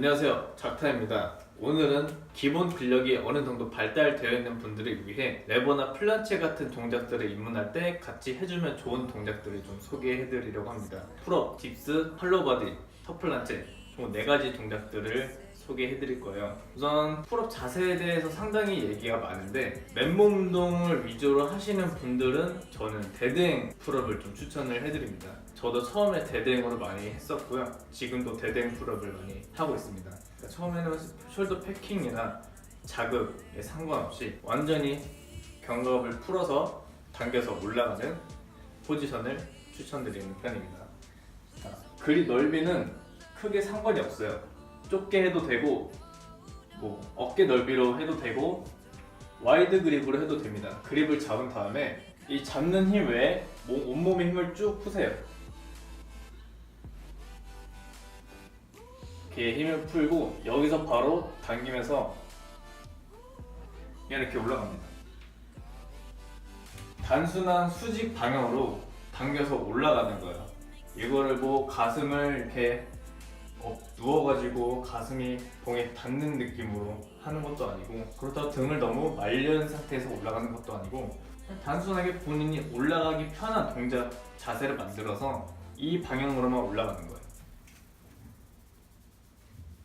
안녕하세요. 작타입니다. 오늘은 기본 근력이 어느 정도 발달되어 있는 분들을 위해 레버나 플란체 같은 동작들을 입문할 때 같이 해주면 좋은 동작들을 좀 소개해 드리려고 합니다. 풀업, 딥스, 할로바디, 터플란체. 총 4가지 동작들을 소개해 드릴 거예요. 우선 풀업 자세에 대해서 상당히 얘기가 많은데 맨몸 운동을 위주로 하시는 분들은 저는 대대행 풀업을 좀 추천을 해 드립니다 저도 처음에 대대행으로 많이 했었고요 지금도 대대행 풀업을 많이 하고 있습니다 그러니까 처음에는 숄더 패킹이나 자극에 상관없이 완전히 견갑을 풀어서 당겨서 올라가는 포지션을 추천드리는 편입니다 자, 그립 넓이는 크게 상관이 없어요 좁게 해도 되고 뭐 어깨 넓이로 해도 되고 와이드 그립으로 해도 됩니다. 그립을 잡은 다음에 이 잡는 힘 외에 몸, 온몸의 힘을 쭉 푸세요. 이렇게 힘을 풀고 여기서 바로 당기면서 이렇게 올라갑니다. 단순한 수직 방향으로 당겨서 올라가는 거예요. 이거를 뭐 가슴을 이렇게 어, 누워가지고 가슴이 봉에 닿는 느낌으로 하는 것도 아니고 그렇다고 등을 너무 말려는 상태에서 올라가는 것도 아니고 단순하게 본인이 올라가기 편한 동작 자세를 만들어서 이 방향으로만 올라가는 거예요.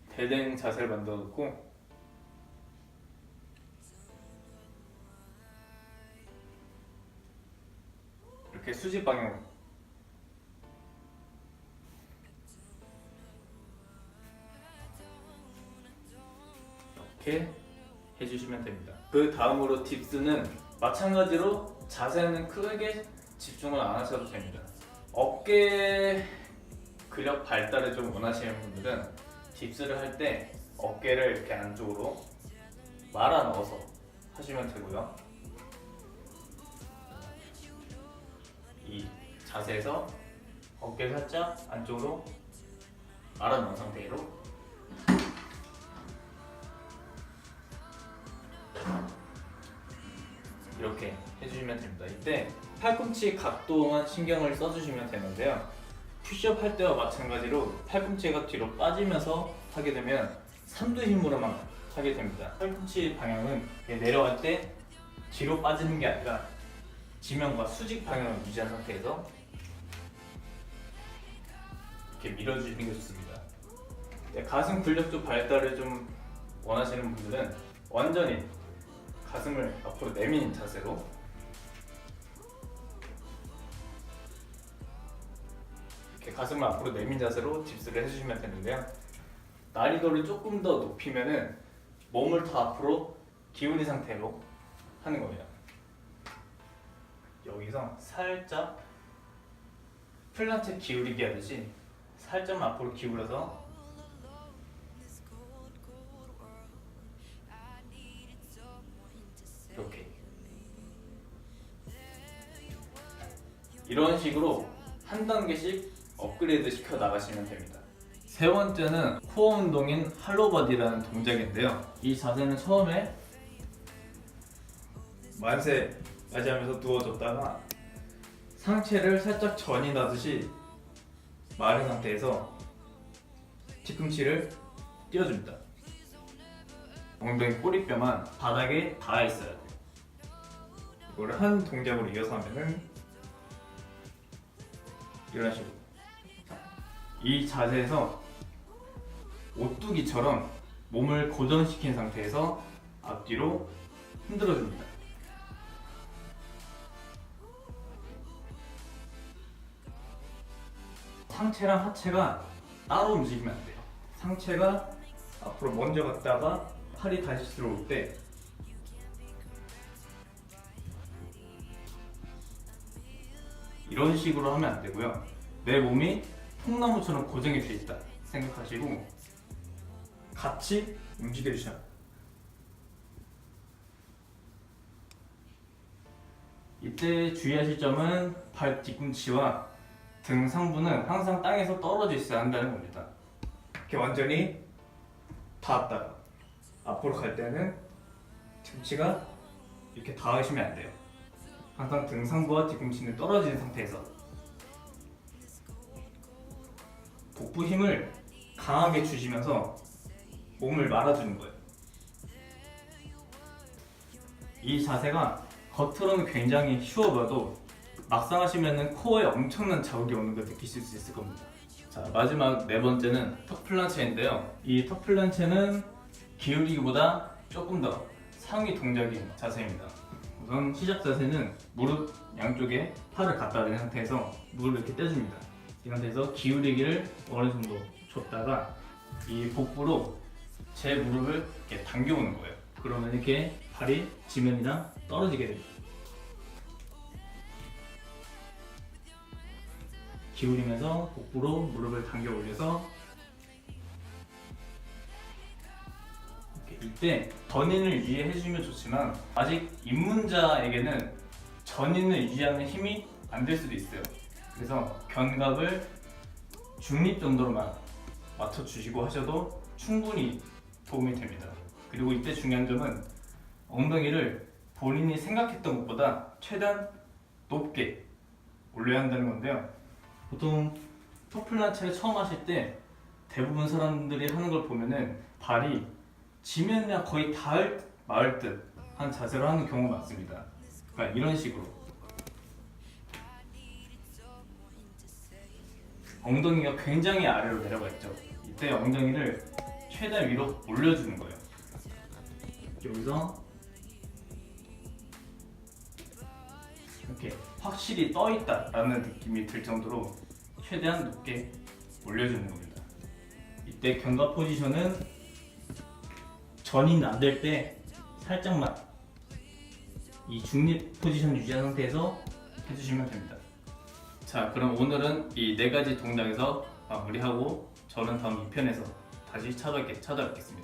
대댕 자세를 만들어 놓고 이렇게 수직 방향 이렇게 해주시면 됩니다. 그 다음으로 딥스는 마찬가지로 자세는 크게 집중을 안 하셔도 됩니다. 어깨 근력 발달을 좀 원하시는 분들은 딥스를 할 때 어깨를 이렇게 안쪽으로 말아 넣어서 하시면 되고요. 이 자세에서 어깨를 살짝 안쪽으로 말아 넣은 상태로 이렇게 해주시면 됩니다. 이때 팔꿈치 각도만 신경을 써주시면 되는데요. 푸시업 할 때와 마찬가지로 팔꿈치가 뒤로 빠지면서 하게 되면 삼두 힘으로만 하게 됩니다. 팔꿈치 방향은 내려갈 때 뒤로 빠지는 게 아니라 지면과 수직 방향을 유지한 상태에서 이렇게 밀어주시는 게 좋습니다. 네, 가슴 근력 쪽 발달을 좀 원하시는 분들은 완전히 가슴을 앞으로 내민 자세로 가슴을 앞으로 내민 자세로 딥스를 해주시면 되는데요. 난이도를 조금 더 높이면은 몸을 더 앞으로 기울인 상태로 하는 거예요. 여기서 살짝 플란체 기울이기 하듯이 살짝만 앞으로 기울여서 이렇게 이런 식으로 한 단계씩 업그레이드 시켜 나가시면 됩니다. 세 번째는 코어 운동인 할로바디라는 동작인데요. 이 자세는 처음에 만세 맞이하면서 누워졌다가 상체를 살짝 전이 나듯이 마른 상태에서 뒤꿈치를 띄워줍니다. 엉덩이 꼬리뼈만 바닥에 닿아 있어야 돼. 이거를 한 동작으로 이어서 하면은 이런 식으로 이 자세에서 오뚜기처럼 몸을 고정시킨 상태에서 앞뒤로 흔들어줍니다. 상체랑 하체가 따로 움직이면 안 돼요. 상체가 앞으로 먼저 갔다가 팔이 다시 들어올 때 이런 식으로 하면 안 되고요. 내 몸이 통나무처럼 고정이 돼 있다 생각하시고 같이 움직여 주셔야. 이때 주의하실 점은 발 뒤꿈치와 등 상부는 항상 땅에서 떨어져 있어야 한다는 겁니다. 이렇게 완전히 닿았다가 앞으로 갈 때는 등치가 이렇게 닿으시면 안 돼요. 항상 등 상부와 뒤꿈치는 떨어지는 상태에서 복부 힘을 강하게 주시면서 몸을 말아주는 거예요. 이 자세가 겉으로는 굉장히 쉬워 보여도 막상 하시면은 코어에 엄청난 자극이 오는 걸 느끼실 수 있을 겁니다. 자 마지막 네 번째는 턱 플란체인데요. 이 턱 플란체는 기울이기보다 조금 더 상위 동작인 자세입니다. 우선 시작 자세는 무릎 양쪽에 팔을 갖다 댄 상태에서 무릎을 이렇게 떼줍니다. 이 상태에서 기울이기를 어느 정도 줬다가 이 복부로 제 무릎을 이렇게 당겨오는 거예요. 그러면 이렇게 발이 지면이랑 떨어지게 됩니다. 기울이면서 복부로 무릎을 당겨 올려서 이때 전인을 유지해주면 좋지만 아직 입문자에게는 전인을 유지하는 힘이 안 될 수도 있어요. 그래서 견갑을 중립 정도로만 맞춰주시고 하셔도 충분히 도움이 됩니다. 그리고 이때 중요한 점은 엉덩이를 본인이 생각했던 것보다 최대한 높게 올려야 한다는 건데요. 보통 토플란체를 처음 하실 때 대부분 사람들이 하는 걸 보면은 발이 지면이랑 거의 닿을 마을 듯한 자세로 하는 경우가 많습니다. 그러니까 이런 식으로 엉덩이가 굉장히 아래로 내려가 있죠. 이때 엉덩이를 최대한 위로 올려주는 거예요. 여기서 이렇게 확실히 떠 있다라는 느낌이 들 정도로 최대한 높게 올려주는 겁니다. 이때 견갑 포지션은 전인 안 될 때 살짝만 이 중립 포지션 유지한 상태에서 해주시면 됩니다. 자, 그럼 오늘은 이 네 가지 동작에서 마무리하고 저는 다음 2편에서 다시 찾아뵙겠, 찾아뵙겠습니다.